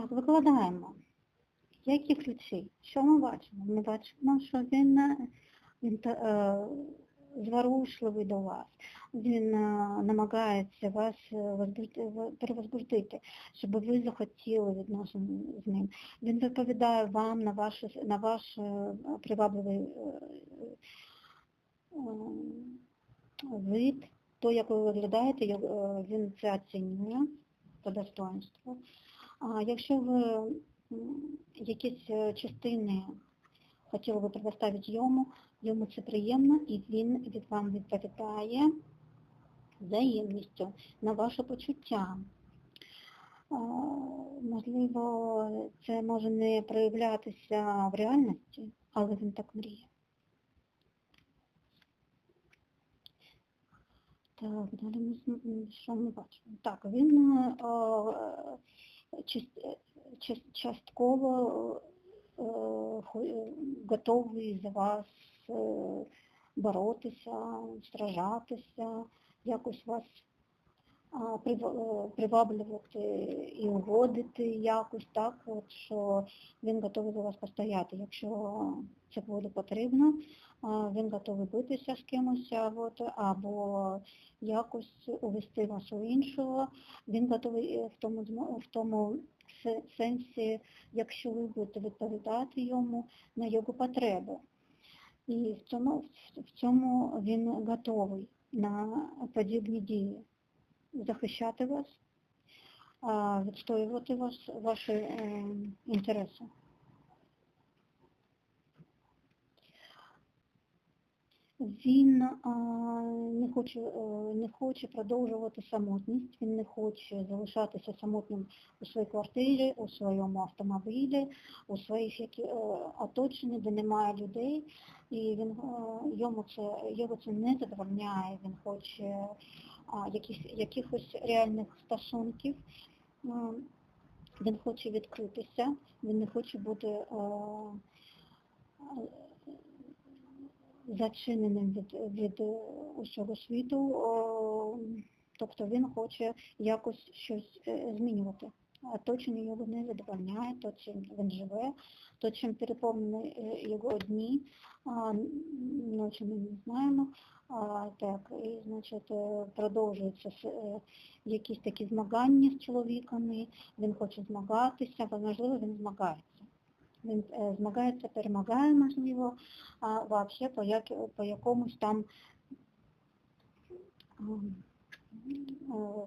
Так, викладаємо. Які ключі? Що ми бачимо? Ми бачимо, що він, е, він е, зворушливий до вас. Він е, намагається вас е, перевозбудити, щоб ви захотіли відносин з ним. Він відповідає вам на ваш, на ваш е, привабливий е, е, вид, то, як ви виглядаєте, е, він це оцінює по достоинству. А якщо ви якісь е, частини хотіли би предоставити йому, йому це приємно, і він від вам відповідає взаємністю на ваше почуття. Можливо, це може не проявлятися в реальності, але він так мріє. Так, далі ми, що ми бачимо? Так, він е, е, част- е, част- частково е, е, готовий за вас е, боротися, сражатися, якось вас приваблювати і угодити якось так, от, що він готовий за вас постояти. Якщо це буде потрібно, він готовий битися з кимось от, або якось увести вас у іншого. Він готовий е, в тому, в тому сенсі, якщо ви будете відповідати йому на його потреби. І в цьому, в цьому він готовий на подібні дії захищати вас, відстоювати вас, ваші е, інтереси. Він не хоче, е, не хоче продовжувати самотність, він не хоче залишатися самотнім у своїй квартирі, у своєму автомобілі, у своїх які, е, оточенні, де немає людей, і він, йому це, його це не задовольняє, він хоче яких, якихось реальних стосунків, він хоче відкритися, він не хоче бути зачиненим від, від усього світу, тобто він хоче якось щось е, змінювати. Оточення його не задовольняє, то чим він живе, то чим переповнені е, його дні, ночі ми не знаємо. Так, і, значить, е, продовжуються е, якісь такі змагання з чоловіками, він хоче змагатися, можливо, він змагається. Він змагається, перемагає, можливо, а вообще по, як, по якомусь там м, е,